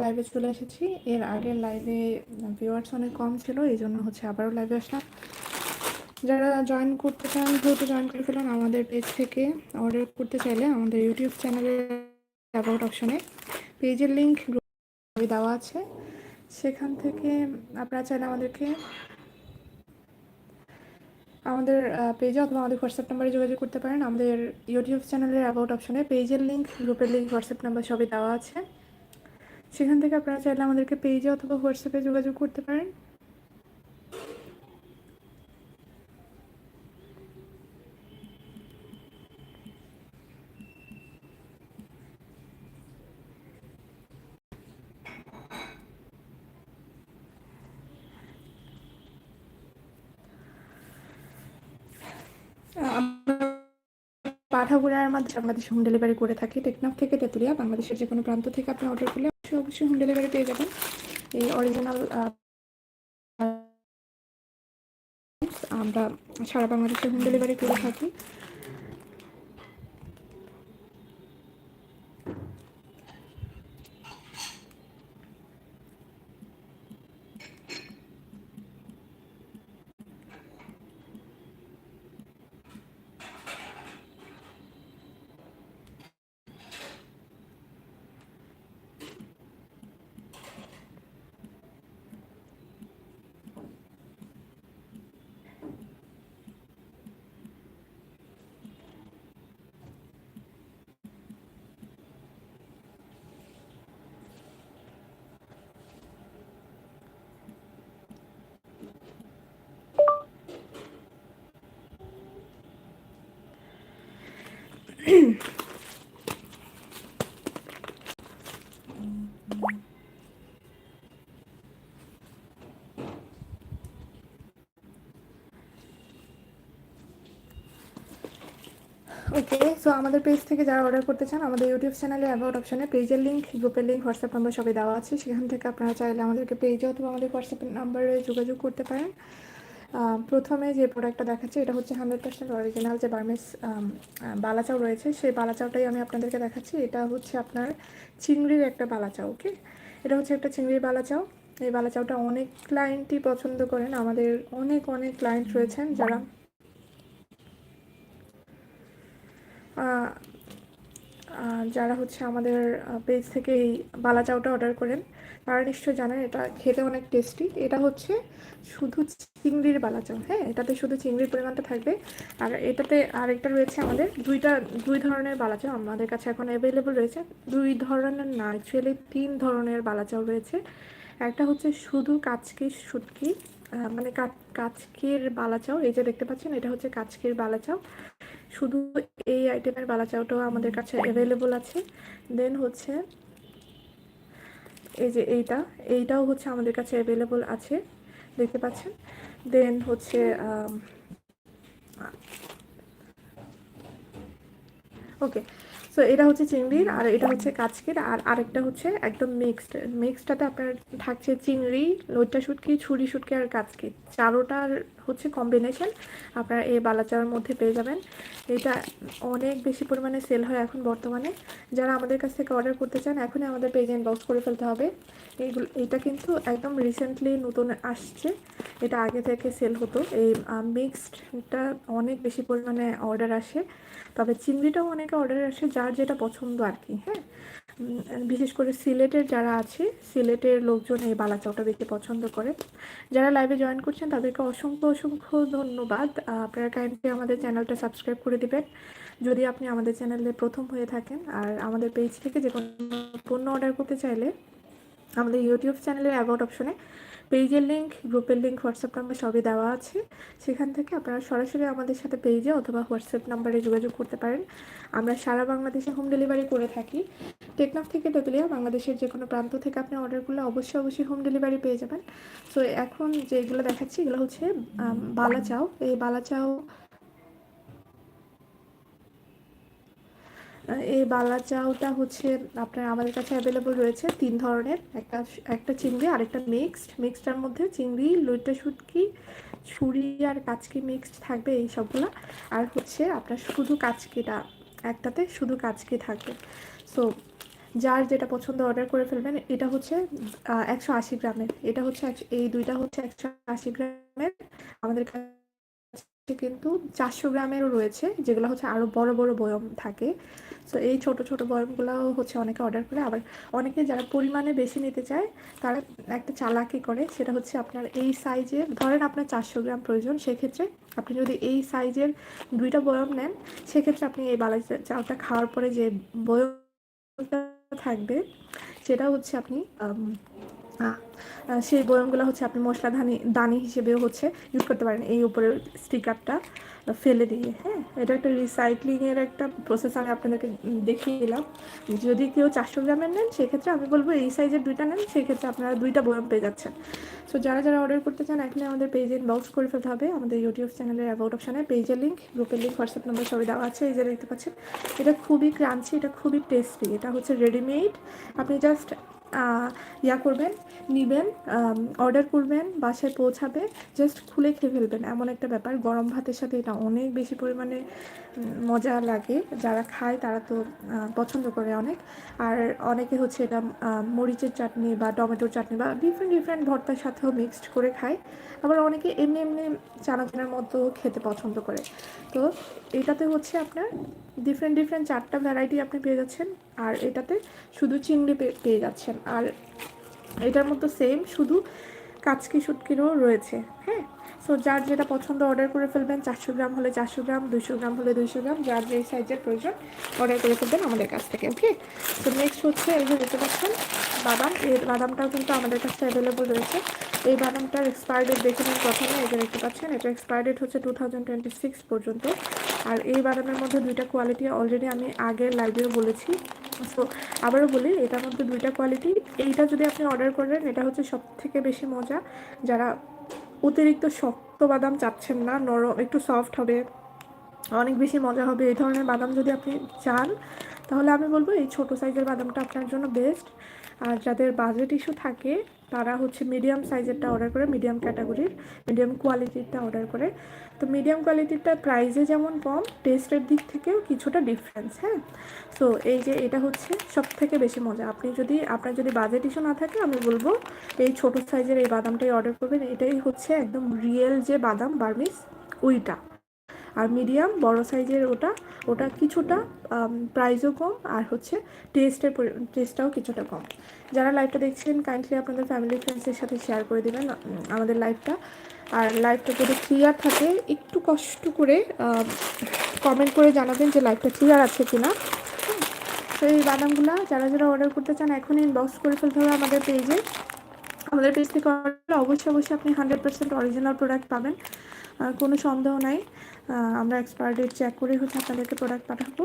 লাইভে চলে এসেছি। এর আগের লাইভে ভিউয়ার্স অনেক কম ছিল, এই জন্য হচ্ছে আবারও লাইভে আসলাম। যারা জয়েন করতে চান, দ্রুত জয়েন করে ফেলুন আমাদের পেজ থেকে। অর্ডার করতে চাইলে আমাদের ইউটিউব চ্যানেলের অ্যাবাউট অপশনে পেজের লিঙ্ক গ্রুপে দেওয়া আছে। সেখান থেকে আপনারা চাইলে আমাদেরকে, আমাদের পেজে অথবা আমাদের হোয়াটসঅ্যাপ নাম্বারে যোগাযোগ করতে পারেন। আমাদের ইউটিউব চ্যানেলের অ্যাবাউট অপশনে পেজের লিঙ্ক গ্রুপের লিঙ্ক হোয়াটসঅ্যাপ নাম্বার সবই দেওয়া আছে। সেখান থেকে আপনারা চাইলে আমাদেরকে পেজে অথবা হোয়াটসঅ্যাপে যোগাযোগ করতে পারেন। পাঠাগুড়ার মাধ্যমে বাংলাদেশে হোম ডেলিভারি করে থাকি। টেকনাফ থেকে তেঁতুলিয়া, বাংলাদেশের যে কোনো প্রান্ত থেকে আপনি অর্ডার করলে অবশ্যই হোম ডেলিভারি পেয়ে যাবেন। এই অরিজিনাল আমরা সারা বাংলাদেশে হোম ডেলিভারি করে থাকি। ওকে সো আমাদের পেজ থেকে যারা অর্ডার করতে চান, আমাদের ইউটিউব চ্যানেলে অ্যাবাউট অপশনে পেজের লিঙ্ক গ্রুপের লিঙ্ক হোয়াটসঅ্যাপ নাম্বার সবই দেওয়া আছে। সেখান থেকে আপনারা চাইলে আমাদেরকে পেজে অথবা আমাদের হোয়াটসঅ্যাপ নাম্বারে যোগাযোগ করতে পারেন। প্রথমে যে প্রোডাক্টটা দেখাচ্ছে, এটা হচ্ছে হান্ড্রেড পার্সেন্ট অরিজিনাল যে বার্মেস বালাচাও রয়েছে। সেই বালাচাওটাই আমি আপনাদেরকে দেখাচ্ছি। এটা হচ্ছে আপনার চিংড়ির একটা বালাচাও ওকে এটা হচ্ছে একটা চিংড়ির বালাচাও এই বালাচাওটা অনেক ক্লায়েন্টই পছন্দ করেন। আমাদের অনেক অনেক ক্লায়েন্ট রয়েছেন যারা যারা হচ্ছে আমাদের পেজ থেকে এই বালা চাউটা অর্ডার করেন। তারা নিশ্চয়ই জানেন, এটা খেতে অনেক টেস্টি এটা হচ্ছে শুধু চিংড়ির বালাচাউ হ্যাঁ? এটাতে শুধু চিংড়ির পরিমাণটা থাকবে। আর এটাতে আরেকটা রয়েছে আমাদের দুইটা, দুই ধরনের বালা চাউ আমাদের কাছে এখন অ্যাভেলেবল রয়েছে। দুই ধরনের না অ্যাকচুয়ালি তিন ধরনের বালা চাউ রয়েছে। একটা হচ্ছে শুধু কাচকি শুটকি মানে কাচকির বালা চাউ এই যে দেখতে পাচ্ছেন, এটা হচ্ছে কাচকির বালা চাউ শুধু এই আইটেমের বালা চাউটাও আমাদের কাছে অ্যাভেলেবল আছে। দেন হচ্ছে এই যে এইটা, এইটাও হচ্ছে আমাদের কাছে অ্যাভেলেবল আছে, দেখতে পাচ্ছেন। দেন হচ্ছে ওকে সো এটা হচ্ছে চিংড়ির আর এটা হচ্ছে কাচকির আর আরেকটা হচ্ছে একদম মিক্সড মিক্সডটাতে আপনার থাকছে চিংড়ি লোটা শুটকি, ছুরি শুটকি আর কাচকি। চারোটার হচ্ছে কম্বিনেশন আপনারা এই বালাচার মধ্যে পেয়ে যাবেন। এটা অনেক বেশি পরিমাণে সেল হয় এখন বর্তমানে। যারা আমাদের কাছ থেকে অর্ডার করতে চান, এখনই আমাদের পেজে ইনবক্স করে ফেলতে হবে। এইগুলো এটা কিন্তু একদম রিসেন্টলি নতুন আসছে। এটা আগে থেকে সেল হতো। এই মিক্সডটা অনেক বেশি পরিমাণে অর্ডার আসে। তবে চিংড়িটাও অনেকে অর্ডার আসে যার যেটা পছন্দ আর কি হ্যাঁ? বিশেষ করে সিলেটের যারা আছে, সিলেটের লোকজন এই বালাচাওটা বেশি পছন্দ করে। যারা লাইভে জয়েন করছেন, তাদেরকে অসংখ্য অসংখ্য ধন্যবাদ। আপনারা কাইন্ডলি আমাদের চ্যানেলটা সাবস্ক্রাইব করে দিবেন। যদি আপনি আমাদের চ্যানেলে প্রথম হয়ে থাকেন, আর আমাদের পেজ থেকে যে কোনো পণ্য অর্ডার করতে চাইলে, আমাদের ইউটিউব চ্যানেলের অ্যাবাউট অপশনে পেজের লিঙ্ক গ্রুপের লিঙ্ক হোয়াটসঅ্যাপ নাম্বার সবই দেওয়া আছে। সেখান থেকে আপনারা সরাসরি আমাদের সাথে পেজে অথবা হোয়াটসঅ্যাপ নাম্বারে যোগাযোগ করতে পারেন। আমরা সারা বাংলাদেশে হোম ডেলিভারি করে থাকি। টেকনাফ থেকে তেতুলিয়া, বাংলাদেশের যে কোনো প্রান্ত থেকে আপনি অর্ডার করলে অবশ্যই অবশ্যই হোম ডেলিভারি পেয়ে যাবেন। সো এখন যেগুলো দেখাচ্ছি, এগুলো হচ্ছে বালা চাও এই বালা চাও এই বালা চাউটা হচ্ছে আপনার আমাদের কাছে অ্যাভেলেবল রয়েছে তিন ধরনের। একটা একটা চিংড়ি আর একটা মিক্সড মিক্সডটার মধ্যে চিংড়ি লইটা শুটকি, ছুরি আর কাচকি মিক্সড থাকবে এই সবগুলো। আর হচ্ছে আপনার শুধু কাচকিটা, একটাতে শুধু কাচকি থাকবে। সো যার যেটা পছন্দ অর্ডার করে ফেলবেন, এটা হচ্ছে একশো আশি গ্রামের। এটা হচ্ছে এই দুইটা হচ্ছে একশো আশি গ্রামের। আমাদের কাছে কিন্তু চারশো গ্রামেরও রয়েছে, যেগুলো হচ্ছে আরও বড় বড় বয়ম থাকে। তো এই ছোট ছোট বয়মগুলো হচ্ছে অনেকে অর্ডার করে। আবার অনেকে যারা পরিমাণে বেশি নিতে চায়, তারা একটা চালাকি করে। সেটা হচ্ছে আপনার এই সাইজে ধরেন আপনার চারশো গ্রাম প্রয়োজন, সেক্ষেত্রে আপনি যদি এই সাইজের দুইটা বয়ম নেন, সেক্ষেত্রে আপনি এই বালাই চালটা খাওয়ার পরে যে বয়মটা থাকবে, সেটা হচ্ছে আপনি সেই বয়মগুলো হচ্ছে আপনি মশলা ধানি, দানি হিসেবেও হচ্ছে ইউজ করতে পারেন এই উপরের স্টিকারটা ফেলে দিয়ে হ্যাঁ? এটা একটা রিসাইক্লিংয়ের একটা প্রসেস আমি আপনাদেরকে দেখিয়ে দিলাম। যদি কেউ চারশো গ্রামের নেন, সেক্ষেত্রে আমি বলব এই সাইজের দুইটা নেন, সেক্ষেত্রে আপনারা দুইটা বয়ম পেয়ে যাচ্ছেন। সো যারা যারা অর্ডার করতে চান, এখনই আমাদের পেজে ইনবক্স করে ফেলতে হবে। আমাদের ইউটিউব চ্যানেলের অ্যাবাউট অপশানে পেজের লিঙ্ক গ্রুপের লিঙ্ক হোয়াটসঅ্যাপ নাম্বার সবই দেওয়া আছে, এই যে দেখতে পাচ্ছেন। এটা খুবই ক্রাঞ্চি এটা খুবই টেস্টি এটা হচ্ছে রেডিমেড আপনি জাস্ট ইয়া করবেন, নিবেন অর্ডার করবেন, বাসায় পৌঁছাবে জাস্ট খুলে খেয়ে ফেলবেন। এমন একটা ব্যাপার, গরম ভাতের সাথে এটা অনেক বেশি পরিমাণে মজা লাগে। যারা খায় তারা তো পছন্দ করে অনেক। আর অনেকে হচ্ছে এটা মরিচের চাটনি বা টমেটোর চাটনি বা ডিফারেন্ট ডিফারেন্ট ভর্তার সাথেও মিক্সড করে খায়। আবার অনেকে এমনি এমনি চানাচুরের মতো খেতে পছন্দ করে। তো এটাতে হচ্ছে আপনার ডিফারেন্ট ডিফারেন্ট চারটা ভ্যারাইটি আপনি পেয়ে যাচ্ছেন। আর এটাতে শুধু চিংড়ি পেয়ে যাচ্ছেন। আর এটার মতো সেম শুধু কাচকি, শুটকিরও রয়েছে। হ্যাঁ? সো যার যেটা পছন্দ অর্ডার করে ফেলবেন, চারশো গ্রাম হলে চারশো গ্রাম দুশো গ্রাম হলে দুশো গ্রাম, যার যে সাইজের প্রয়োজন অর্ডার করে ফেলবেন আমাদের কাছ থেকে ওকে তো নেক্সট হচ্ছে এই যে দেখতে পাচ্ছেন, বাদাম। এই বাদামটাও কিন্তু আমাদের কাছে অ্যাভেলেবল রয়েছে। এই বাদামটার এক্সপায়ার ডেট দেখে নিন প্রথমে, এই যে দেখতে পাচ্ছেন, এটা এক্সপায়ার ডেট হচ্ছে টু থাউজেন্ড টোয়েন্টি সিক্স পর্যন্ত। আর এই বাদামের মধ্যে দুইটা কোয়ালিটি অলরেডি আমি আগের লাইভেও বলেছি। সো আবারও বলি, এটার মধ্যে দুইটা কোয়ালিটি এইটা যদি আপনি অর্ডার করেন, এটা হচ্ছে সব থেকে বেশি মজা। যারা অতিরিক্ত শক্ত বাদাম চাচ্ছেন না, নরম, একটু সফট হবে, অনেক বেশি মজা হবে। এই ধরনের বাদাম যদি আপনি চান, তাহলে আমি বলব এই ছোটো সাইজের বাদামটা আপনার জন্য বেস্ট আর যাদের বাজেট ইস্যু থাকে তারা হচ্ছে মিডিয়াম সাইজেরটা অর্ডার করে মিডিয়াম ক্যাটাগরির মিডিয়াম কোয়ালিটিরটা অর্ডার করে। তো মিডিয়াম কোয়ালিটিরটা প্রাইসে যেমন কম টেস্টের দিক থেকেও কিছুটা ডিফারেন্স হ্যাঁ? সো এই যে এটা হচ্ছে সব থেকে বেশি মজা। আপনি যদি, আপনার যদি বাজেট ইস্যু না থাকে, আমি বলব এই ছোট সাইজের এই বাদামটাই অর্ডার করবেন। এটাই হচ্ছে একদম রিয়েল যে বাদাম বার্মিস ওইটা। আর মিডিয়াম, বড় সাইজের ওটা ওটা কিছুটা প্রাইসও কম আর হচ্ছে টেস্টের টেস্টটাও কিছুটা কম। যারা লাইভটা দেখছেন কাইন্ডলি আপনাদের ফ্যামিলি ফ্রেন্ডসের সাথে শেয়ার করে দেবেন আমাদের লাইভটা আর লাইভটা যদি ক্লিয়ার থাকে, একটু কষ্ট করে কমেন্ট করে জানাবেন যে লাইভটা ক্লিয়ার আছে কিনা। তো এই বাদামগুলো যারা যারা অর্ডার করতে চান, এখনই ইনবক্স করে ফেলতে হবে আমাদের পেজে আমাদের পেজ থেকে অবশ্যই অবশ্যই আপনি হান্ড্রেড পার্সেন্ট অরিজিনাল প্রোডাক্ট পাবেন। কোনো সন্দেহ নাই। আমরা এক্সপায়ার ডেট চেক করে হচ্ছে আপনাদেরকে প্রোডাক্ট পাঠাবো।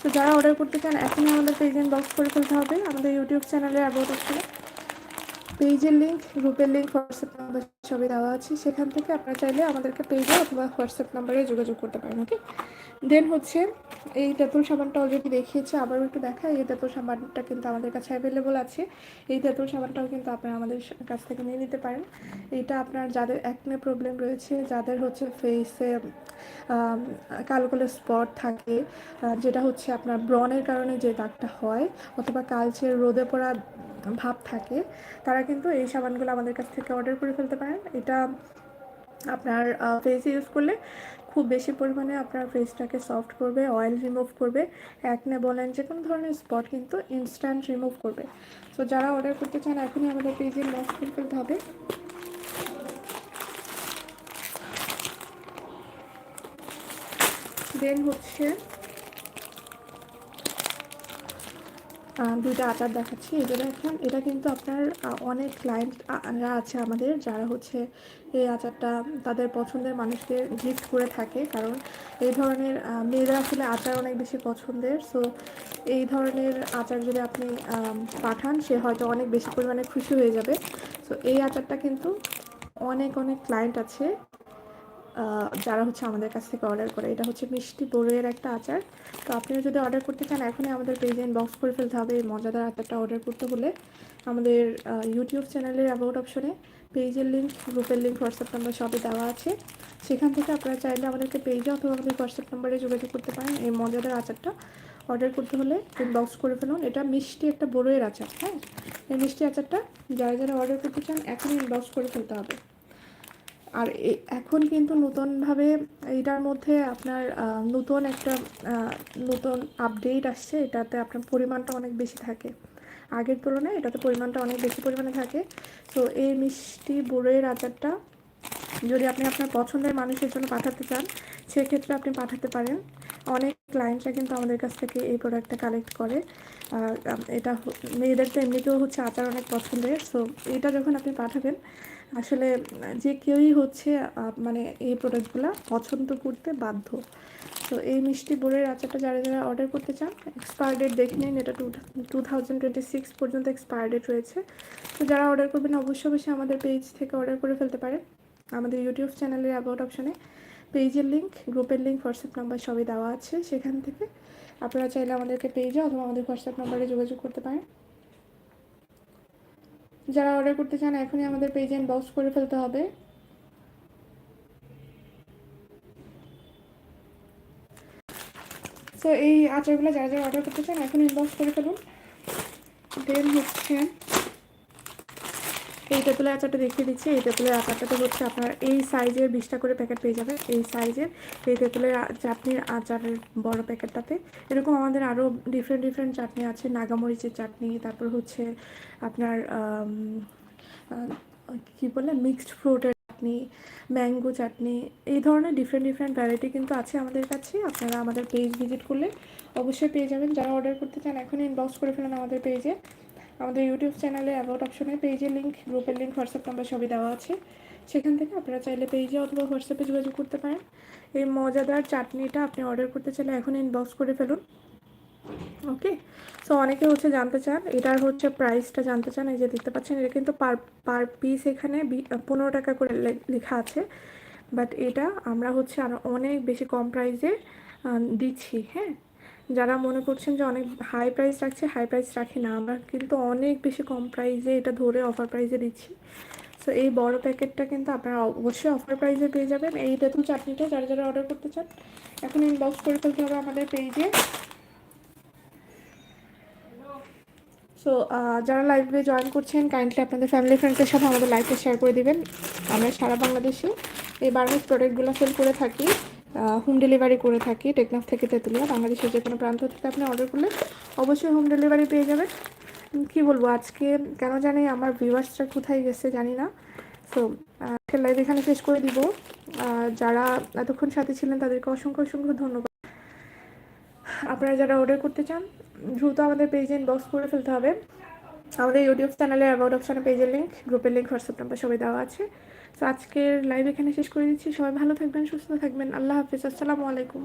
তো যারা অর্ডার করতে চান, এখনই আমাদের পেজেন্ট বক্স করে ফেলতে হবে। আমাদের ইউটিউব চ্যানেলে অ্যাবাউট অপশনে পেজের লিঙ্ক গ্রুপের লিঙ্ক হোয়াটসঅ্যাপ নাম্বার সবই দেওয়া আছে। সেখান থেকে আপনারা চাইলে আমাদেরকে পেজে অথবা হোয়াটসঅ্যাপ নাম্বারে যোগাযোগ করতে পারেন ওকে দেন হচ্ছে, এই তেঁতুল সাবানটা অলরেডি দেখিয়েছে, আবারও একটু দেখা এই তেঁতুল সাবানটা কিন্তু আমাদের কাছে অ্যাভেলেবল আছে। এই তেঁতুল সাবানটাও কিন্তু আপনারা আমাদের কাছ থেকে নিয়ে নিতে পারেন। এটা আপনার যাদের একনে প্রবলেম রয়েছে, যাদের হচ্ছে ফেসে কালো কালো স্পট থাকে যেটা হচ্ছে আপনার ব্রনের কারণে যে দাগটা হয়, অথবা কালচে রোদে পড়া ভাব থাকে। তারা কিন্তু এই সাবানগুলো আমাদের কাছ থেকে অর্ডার করে ফেলতে পারেন। এটা আপনার ফেসে ইউজ করলে খুব বেশি পরিমাণে আপনার ফেসটাকে সফট করবে অয়েল রিমুভ করবে। একনে বলেন যে কোনো ধরনের স্পট কিন্তু ইনস্ট্যান্ট রিমুভ করবে। সো যারা অর্ডার করতে চান, এখনই আমাদের পেজে লস করে ফেলতে হবে। দেন হচ্ছে দুইটা আচার দেখাচ্ছি। যে দেখেন, এটা কিন্তু আপনার অনেক ক্লায়েন্টরা আছে আমাদের যারা হচ্ছে এই আচারটা তাদের পছন্দের মানুষকে গিফট করে থাকে। কারণ এই ধরনের মেয়েরা আসলে আচার অনেক বেশি পছন্দের। সো এই ধরনের আচার যদি আপনি পাঠান, সে হয়তো অনেক বেশি পরিমাণে খুশি হয়ে যাবে। সো এই আচারটা কিন্তু অনেক অনেক ক্লায়েন্ট আছে। যারা হচ্ছে আমাদের কাছ থেকে অর্ডার করে, এটা হচ্ছে মিষ্টি বড়ের একটা আচার। তো আপনিও যদি অর্ডার করতে চান, এখনই আমাদের পেজে ইনবক্স করে ফেলতে হবে। মজাদার আচারটা অর্ডার করতে হলে আমাদের ইউটিউব চ্যানেলের অ্যাবাউট অপশনে পেজের লিঙ্ক গ্রুপের লিঙ্ক হোয়াটসঅ্যাপ নাম্বার সবই দেওয়া আছে। সেখান থেকে আপনারা চাইলে আমাদেরকে পেজে অথবা আমাদের হোয়াটসঅ্যাপ নাম্বারে যোগাযোগ করতে পারেন। এই মজাদার আচারটা অর্ডার করতে হলে ইনবক্স করে ফেলুন। এটা মিষ্টি একটা বড়ইয়ের আচার হ্যাঁ? এই মিষ্টি আচারটা যারা যারা অর্ডার করতে চান, এখনই ইনবক্স করে ফেলতে হবে। আর এখন কিন্তু নতুনভাবে এইটার মধ্যে আপনার নতুন একটা নতুন আপডেট আসছে, এটাতে আপনার পরিমাণটা অনেক বেশি থাকে। আগের তুলনায় এটাতে পরিমাণটা অনেক বেশি পরিমাণে থাকে। তো এই মিষ্টি বড়ইয়ের আচারটা যদি আপনি আপনার পছন্দের মানুষের জন্য পাঠাতে চান, সেক্ষেত্রে আপনি পাঠাতে পারেন। অনেক ক্লায়েন্টরা কিন্তু আমাদের কাছ থেকে এই প্রোডাক্টটা কালেক্ট করে। আর এটা মেয়েদের তো এমনিতেও হচ্ছে আচার অনেক পছন্দের। সো এটা যখন আপনি পাঠাবেন আসলে যে কেউই হচ্ছে মানে এই প্রোডাক্টগুলো পছন্দ করতে বাধ্য। তো এই মিষ্টি বোরের আচারটা যারা যারা অর্ডার করতে চান এক্সপায়ার ডেট দেখে নিন, এটা two two thousand twenty six পর্যন্ত এক্সপায়ার ডেট রয়েছে। তো যারা অর্ডার করবেন, অবশ্যই অবশ্যই আমাদের পেজ থেকে অর্ডার করে ফেলতে পারেন। আমাদের ইউটিউব চ্যানেলের অ্যাবাউট অপশানে পেজের লিঙ্ক গ্রুপের লিঙ্ক হোয়াটসঅ্যাপ নাম্বার সবই দেওয়া আছে সেখান থেকে। আপনারা চাইলে আমাদেরকে পেজে অথবা আমাদের হোয়াটসঅ্যাপ নাম্বারে যোগাযোগ করতে পারেন। যারা অর্ডার করতে চান, এখনই আমাদের পেজে ইনবক্স করে ফেলতে হবে। তো এই আচারগুলো যারা যারা অর্ডার করতে চান এখন ইনবক্স করে ফেলুন। দেন হচ্ছে এই তেঁতুলের আচারটা দেখিয়ে দিচ্ছি। এই তেঁতুলের আচারটাতে হচ্ছে আপনার এই সাইজের বিশটা করে প্যাকেট পেয়ে যাবে এই সাইজের এই তেঁতুলের চাটনির আচারের বড় প্যাকেটটাতে এরকম আমাদের আরও ডিফারেন্ট ডিফারেন্ট চাটনি আছে। নাগামরিচের চাটনি, তারপর হচ্ছে আপনার কি বলে? মিক্সড ফ্রুটের চাটনি ম্যাঙ্গো চাটনি, এই ধরনের ডিফারেন্ট ডিফারেন্ট ভ্যারাইটি কিন্তু আছে আমাদের কাছে। আপনারা আমাদের পেজ ভিজিট করলে অবশ্যই পেয়ে যাবেন। যারা অর্ডার করতে চান, এখনই ইনবক্স করে ফেলেন আমাদের পেজে আমাদের ইউটিউব চ্যানেলে অ্যাবাউট অপশনে পেজের লিঙ্ক গ্রুপের লিঙ্ক হোয়াটসঅ্যাপ নাম্বার সবই দেওয়া আছে। সেখান থেকে আপনারা চাইলে পেজে অথবা হোয়াটসঅ্যাপে যোগাযোগ করতে পারেন। এই মজাদার চাটনিটা আপনি অর্ডার করতে চাইলে এখন ইনবক্স করে ফেলুন। ওকে সো অনেকে হচ্ছে জানতে চান, এটার হচ্ছে প্রাইসটা জানতে চান, এই যে দেখতে পাচ্ছেন, এটা কিন্তু পার পার পিস এখানে পনেরো টাকা করে লেখা আছে। বাট এটা আমরা হচ্ছে আরও অনেক বেশি কম প্রাইসে দিচ্ছি হ্যাঁ? যারা মনে করছেন যে অনেক হাই প্রাইস রাখছে হাই প্রাইস রাখি না। আমরা কিন্তু অনেক বেশি কম প্রাইসে এটা ধরে অফার প্রাইসে দিচ্ছি। সো এই বড় প্যাকেটটা কিন্তু আপনারা অবশ্যই অফার প্রাইসে পেয়ে যাবেন। এই তেঁতুল চাটনিটা যারা যারা অর্ডার করতে চান, এখন ইনবক্স করে ফেলতে হবে আমাদের পেজে সো যারা লাইভে জয়েন করছেন কাইন্ডলি আপনাদের ফ্যামিলি ফ্রেন্ডসের সাথে আমাদের লাইভে শেয়ার করে দিবেন। আমরা সারা বাংলাদেশে এই বার্মিজ প্রোডাক্টগুলো সেল করে থাকি। হোম ডেলিভারি করে থাকি। টেকনাফ থেকে তেঁতুলিয়া, বাংলাদেশের যে কোনো প্রান্ত থেকে আপনি অর্ডার করলে অবশ্যই হোম ডেলিভারি পেয়ে যাবেন। কি বলব, আজকে কেন জানি আমার ভিউয়ার্সটা কোথায় গেছে জানি না। সো আজকের লাইভ এখানে শেষ করে দিব। যারা এতক্ষণ সাথে ছিলেন তাদেরকে অসংখ্য অসংখ্য ধন্যবাদ। আপনারা যারা অর্ডার করতে চান, দ্রুত আমাদের পেজে ইনবক্স করে ফেলতে হবে। আমাদের ইউটিউব চ্যানেলের অ্যাবাউট অপশনে পেজের লিঙ্ক গ্রুপের লিঙ্ক হোয়াটসঅ্যাপ নাম্বার সবাই দেওয়া আছে। আজকের লাইভ এখানে শেষ করে দিচ্ছি। সবাই ভালো থাকবেন, সুস্থ থাকবেন। আল্লাহ হাফিজ। আসসালামু আলাইকুম।